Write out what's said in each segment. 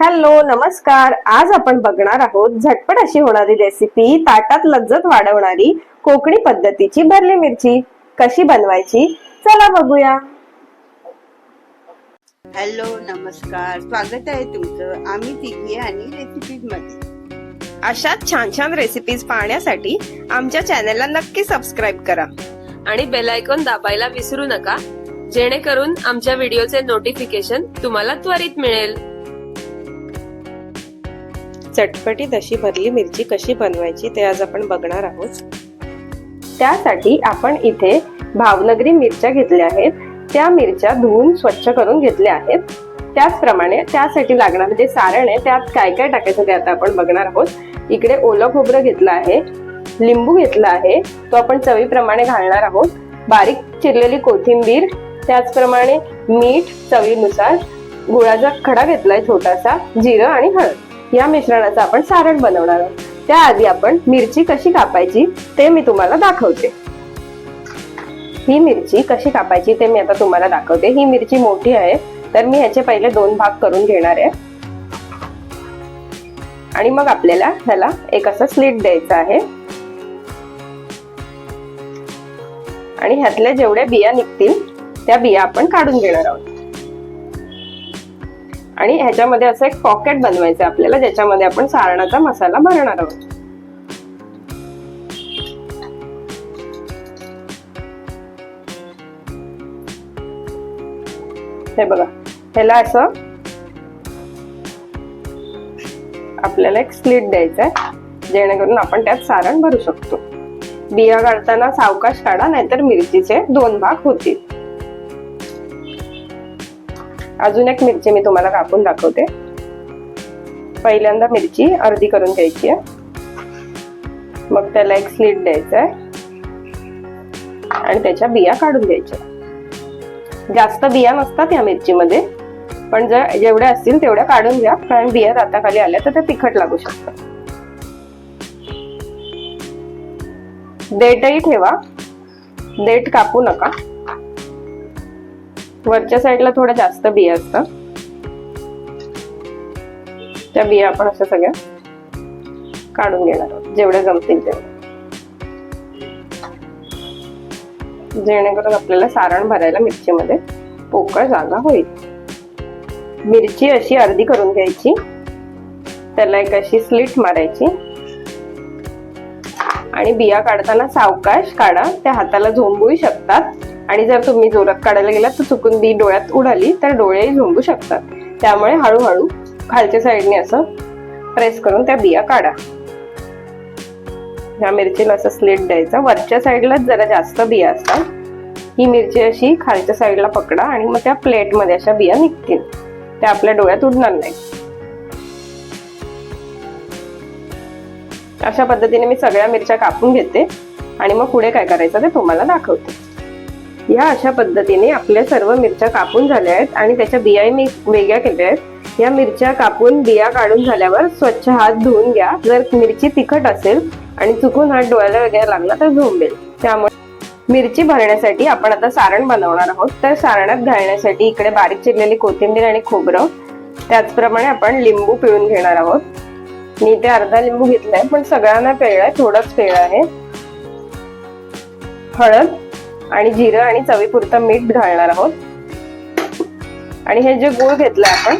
Hello नमस्कार. आज आपण बघणार आहोत झटपट अशी होणारी रेसिपी ताटात लज्जत वाढवणारी कोकणी पद्धतीची भरली मिरची. कशी बनवायची? चला बघूया. हॅलो नमस्कार. स्वागत आहे तुमचं. आम्ही तिघी आणि रेसिपीजमध्ये. अशाच छान छान रेसिपीज पाहण्यासाठी आमच्या चॅनलला नक्की सबस्क्राईब करा. आणि बेल आयकॉन दाबायला विसरू नका. जेणेकरून आमच्या व्हिडिओचे नोटिफिकेशन तुम्हाला त्वरित मिळेल. चटपटीत अशी भरली मिरची कशी बनवायची ते आज आपण बघणार आहोत. त्यासाठी आपण इथे भावनगरी मिरच्या घेतल्या आहेत. त्या मिरच्या धुवून स्वच्छ करून घेतल्या आहेत. त्याचप्रमाणे त्यासाठी लागणार जे सारण आहे त्यात काय काय टाकायचं ते आता आपण बघणार आहोत. इकडे ओलं खोबरं घेतलं आहे. लिंबू घेतला आहे. तो आपण चवीप्रमाणे घालणार आहोत. बारीक चिरलेली कोथिंबीर त्याचप्रमाणे मीठ चवीनुसार. गुळाचा खडा घेतलाय छोटासा जिरं आणि हळद. या मिश्रणाचं आपण सारण बनवणार आहोत. त्याआधी आपण मिरची कशी कापायची ते मी तुम्हाला दाखवते. ही मिरची कशी कापायची ते मी आता तुम्हाला दाखवते. ही मिरची मोठी आहे तर मी ह्याचे पहिले दोन भाग करून घेणार आहे. आणि मग आपल्याला ह्याला एक असं स्लिट द्यायचं आहे. आणि ह्यातल्या जेवढ्या बिया निघतील त्या बिया आपण काढून घेणार आहोत. आणि ह्याच्यामध्ये असं एक पॉकेट बनवायचं आहे आपल्याला ज्याच्यामध्ये आपण सारणाचा मसाला भरणार आहोत. हे बघा ह्याला असं आपल्याला एक स्लिट द्यायचा आहे जेणेकरून आपण त्यात सारण भरू शकतो. बिया काढताना सावकाश काढा नाहीतर मिरचीचे दोन भाग होतील. अजून एक मिरची मी तुम्हाला कापून दाखवते. पहिल्यांदा मिरची अर्धी करून घ्यायची आहे. मग त्याला एक स्लीट द्यायचा आहे. आणि त्याच्या बिया काढून घ्यायच्या जास्त बिया नसतात या मिरचीमध्ये. पण जर जेवढ्या असतील तेवढ्या काढून घ्या. कारण बिया दाताखाली आल्या तर ते तिखट लागू शकतात. देठही ठेवा. देठ कापू नका. वरच्या साईडला थोड्या जास्त बिया असतात त्या बिया आपण अशा सगळ्या काढून घेणार आहोत जेवढ्या जमतील तेवढ्या. जेणेकरून आपल्याला सारण भरायला मिरचीमध्ये पोकळ जागा होईल. मिरची अशी अर्धी करून घ्यायची. त्याला एक अशी स्लिट मारायची. आणि बिया काढताना सावकाश काढा त्या हाताला झोंबूही शकतात. आणि जर तुम्ही जोरात काढायला गेलात तर चुकून बी डोळ्यात उडाली तर डोळेही झोंबू शकतात. त्यामुळे हळूहळू खालच्या साईडने असं प्रेस करून त्या बिया काढा. ह्या मिरचीला असं स्लेट द्यायचा. वरच्या साईडलाच जरा जास्त बिया असतात. ही मिरची अशी खालच्या साईडला पकडा आणि मग त्या प्लेटमध्ये अशा बिया निघतील. त्या आपल्या डोळ्यात उडणार नाही अशा पद्धतीने मी सगळ्या मिरच्या कापून घेते आणि मग पुढे काय करायचं ते तुम्हाला दाखवते. या अशा पद्धतीने आपल्या सर्व मिरच्या कापून झाल्या आहेत आणि त्याच्या बियाही मी वेगळ्या केल्या आहेत. या मिरच्या कापून बिया काढून झाल्यावर स्वच्छ हात धुवून घ्या. जर मिरची तिखट असेल आणि चुकून हात डोळ्याला वगैरे लागला तर झोंबेल त्यामुळे मिरची भरण्यासाठी आपण आता सारण बनवणार आहोत. तर सारणात घालण्यासाठी इकडे बारीक चिरलेली कोथिंबीर आणि खोबरं त्याचप्रमाणे आपण लिंबू पिळून घेणार आहोत. मी ते अर्धा लिंबू घेतलाय पण सगळ्यांना पिळलाय थोडंच पेळ आहे. हळद आणि जिरं आणि चवीपुरतं मीठ घालणार आहोत. आणि हे जे गुळ घेतलाय आपण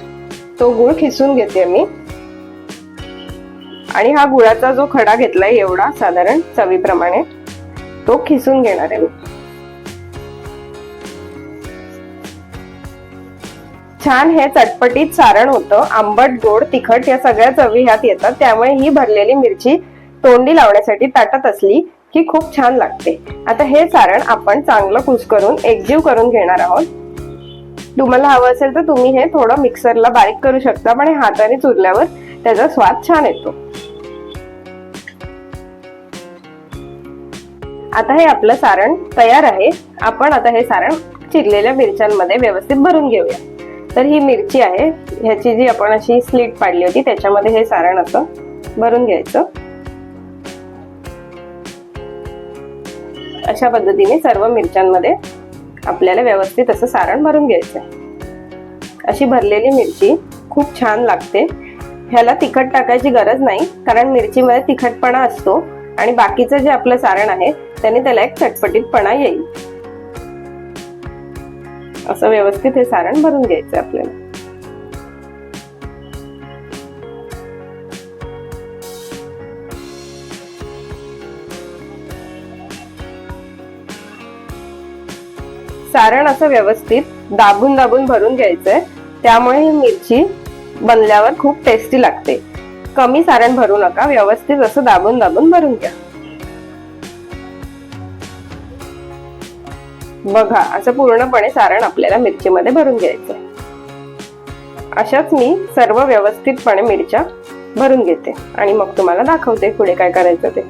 तो गुळ खिसून घेते मी. आणि हा गुळाचा जो खडा घेतलाय एवढा साधारण चवीप्रमाणे तो खिसून घेणार आहे मी. छान हे चटपटीत सारण होतं. आंबट गोड तिखट या सगळ्या चवी ह्यात येतात. त्यामुळे ही भरलेली मिरची तोंडी लावण्यासाठी ताटत असली की खूप छान लागते. आता हे सारण आपण चांगलं कुस्करून एकजीव करून घेणार आहोत. तुम्हाला हवं असेल तर तुम्ही हे थोडं मिक्सरला बारीक करू शकता पण हाताने चुरल्यावर त्याचा स्वाद छान येतो. आता हे आपलं सारण तयार आहे. आपण आता हे सारण चिरलेल्या मिरच्यांमध्ये व्यवस्थित भरून घेऊया. तर ही मिरची आहे. ह्याची जी आपण अशी स्लीट पाडली होती त्याच्यामध्ये हे सारण असं भरून घ्यायचं. अशा पद्धतीने सर्व मिरच्यांमध्ये आपल्याला व्यवस्थित असं सारण भरून घ्यायचं आहे अशी भरलेली मिरची खूप छान लागते. ह्याला तिखट टाकायची गरज नाही कारण मिरचीमध्ये तिखटपणा असतो आणि बाकीचं जे आपलं सारण आहे त्याने त्याला एक चटपटीतपणा येईल. असं व्यवस्थित हे सारण भरून घ्यायचं आपल्याला. सारण असं व्यवस्थित दाबून दाबून भरून घ्यायचंय. त्यामुळे ही मिरची बनल्यावर खूप टेस्टी लागते. कमी सारण भरू नका व्यवस्थित असं दाबून दाबून भरून घ्या. बघा असं पूर्णपणे सारण आपल्याला मिरचीमध्ये भरून घ्यायचं अशाच मी सर्व व्यवस्थितपणे मिरच्या भरून घेते. आणि मग तुम्हाला दाखवते पुढे काय करायचं ते.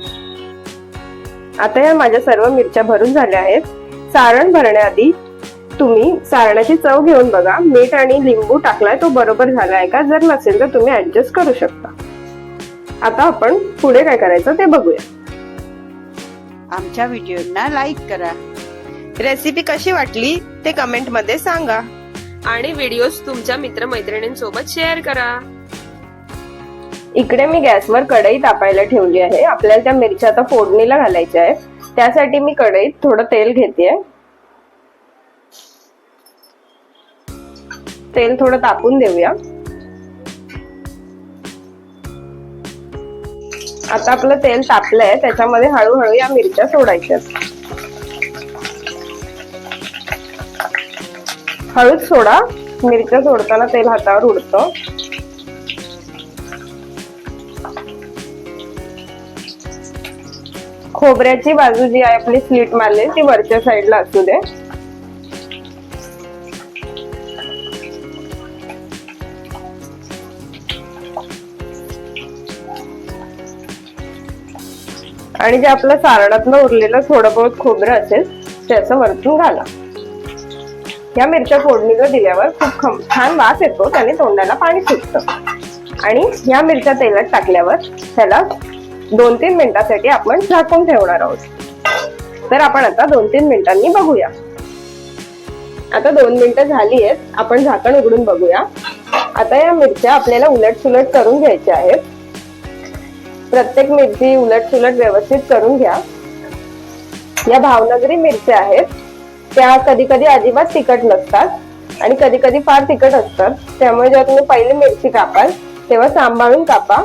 आता या माझ्या सर्व मिरच्या भरून झाल्या आहेत. सारण भरण्याआधी तुम्ही सारणाची चव घेऊन बघा. मीठ आणि लिंबू टाकलाय तो बरोबर झालाय का? जर नसेल तर तुम्ही ऍडजस्ट करू शकता. आता आपण पुढे काय करायचं ते बघूया. आमच्या व्हिडिओना लाईक करा. रेसिपी कशी वाटली ते कमेंटमध्ये सांगा. आणि व्हिडिओज तुमच्या मित्रमैत्रिणींसोबत शेअर करा. इकडे मी गॅसवर कढई तापायला ठेवली आहे. आपल्याला त्या मिरच्या आता फोडणीला घालायच्या आहेत. त्यासाठी मी कढईत थोडं तेल घेते तेल थोडं तापून देऊया. आता आपलं तेल तापलंय त्याच्यामध्ये हळूहळू या मिरच्या सोडायच्या. हळूच सोडा. मिरच्या सोडताना तेल हातावर उडतं. खोबऱ्याची बाजू जी आहे आपली स्लीट मारली ती वरच्या साईडला असू दे. आणि जे आपलं सारणातलं उरलेलं थोडं बहुत खोबरं असेल त्याचं वरतून घाला. या मिरच्या फोडणीला दिल्यावर खूप खम- छान वास येतो त्याने तोंडाला पाणी सुटतं. आणि या मिरच्या तेलात टाकल्यावर त्याला दोन तीन मिनिटासाठी आपण झाकून ठेवणार आहोत. तर आपण आता दोन तीन मिनिटांनी बघूया. आता दोन मिनिटं झाली आहेत आपण झाकण उघडून बघूया. आता या मिरच्या आपल्याला उलट सुलट करून घ्यायच्या आहेत. प्रत्येक मिरची उलट सुलट व्यवस्थित करून घ्या. या भावनगरी मिरच्या आहेत. त्या कधी कधी अजिबात तिखट नसतात आणि कधी कधी फार तिखट असतात. त्यामुळे जेव्हा तुम्ही पहिली मिरची कापाल तेव्हा सांभाळून कापा.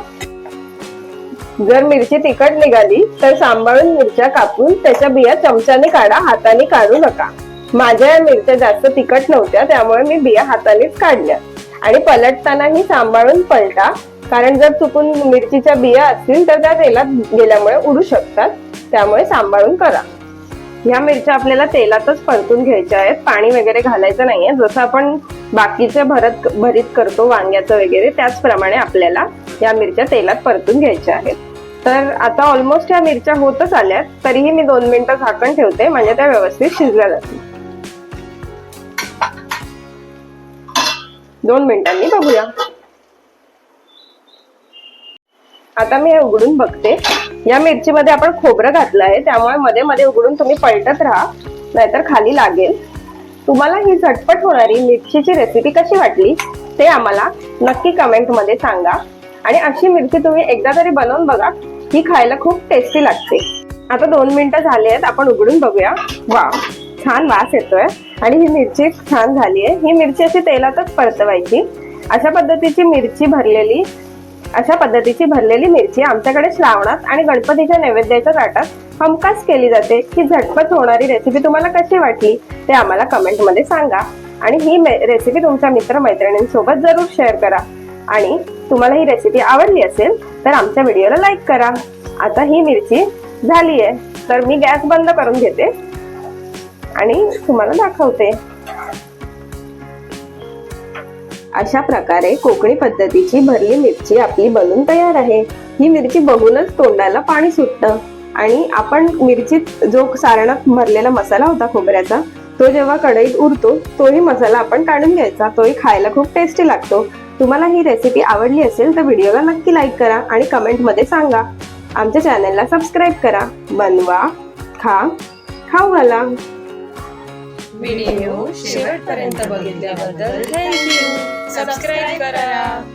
जर मिरची तिखट निघाली तर सांभाळून मिरच्या कापून त्याच्या बिया चमच्याने काढा हाताने काढू नका. माझ्या या मिरच्या जास्त तिखट नव्हत्या त्यामुळे मी बिया हातानेच काढल्या. आणि पलटतानाही सांभाळून पलटा कारण जर चुकून मिरचीच्या बिया असतील तर त्या तेलात गेल्यामुळे उडू शकतात त्यामुळे सांभाळून करा. ह्या मिरच्या आपल्याला तेलातच परतून घ्यायच्या आहेत. पाणी वगैरे घालायचं नाहीये. जसं आपण बाकीचे भरत भरीत करतो वांग्याचं वगैरे त्याचप्रमाणे आपल्याला या मिरच्या तेलात परतून घ्यायच्या आहेत. तर आता ऑलमोस्ट या मिरच्या होतच आल्यात तरीही मी दोन मिनिटं झाकण ठेवते. म्हणजे त्या व्यवस्थित शिजल्या जातील. दोन मिनिटांनी बघूया. आता मी हे उघडून बघते. या मिरचीमध्ये आपण खोबरं घातलं आहे. त्यामुळे मध्ये मध्ये उघडून तुम्ही पलटत राहा. नाहीतर खाली लागेल. तुम्हाला ही झटपट होणारी मिरचीची रेसिपी कशी वाटली ते आम्हाला नक्की कमेंटमध्ये सांगा. आणि अशी मिरची तुम्ही एकदा तरी बनवून बघा. ही खायला खूप टेस्टी लागते. आता दोन मिनिटं झाली आहेत आपण उघडून बघूया. वा छान वास येतोय. आणि ही मिरची छान झाली आहे. ही मिरची अशी तेलातच परतवायची. अशा पद्धतीची मिरची भरलेली अशा पद्धतीची भरलेली मिरची आमच्याकडे श्रावणात आणि गणपतीच्या नैवेद्याच्या ताटात हमखास केली जाते. ही झटपट होणारी रेसिपी तुम्हाला कशी वाटली ते आम्हाला कमेंटमध्ये सांगा. आणि ही रेसिपी तुमच्या मित्र मैत्रिणींसोबत जरूर शेअर करा. आणि तुम्हाला ही रेसिपी आवडली असेल तर आमच्या व्हिडिओला लाईक करा. आता ही मिरची झाली आहे तर मी गॅस बंद करून घेते आणि तुम्हाला दाखवते. अशा प्रकारे कोकणी पद्धतीची भरली मिरची आपली बनून तयार आहे. ही मिरची बघूनच तोंडाला पाणी सुटतं. आणि आपण मिरचीत जो सारणात भरलेला मसाला होता खोबऱ्याचा तो जेव्हा कढईत उरतो तोही मसाला आपण काढून घ्यायचा. तोही खायला खूप टेस्टी लागतो. तुम्हाला ही रेसिपी आवडली असेल तर व्हिडिओला नक्की लाईक करा आणि कमेंटमध्ये सांगा. आमच्या चॅनलला सबस्क्राईब करा. बनवा खा खाऊ घाला. व्हिडिओ शेवटपर्यंत बघितल्याबद्दल थँक्यू सबस्क्राईब करा.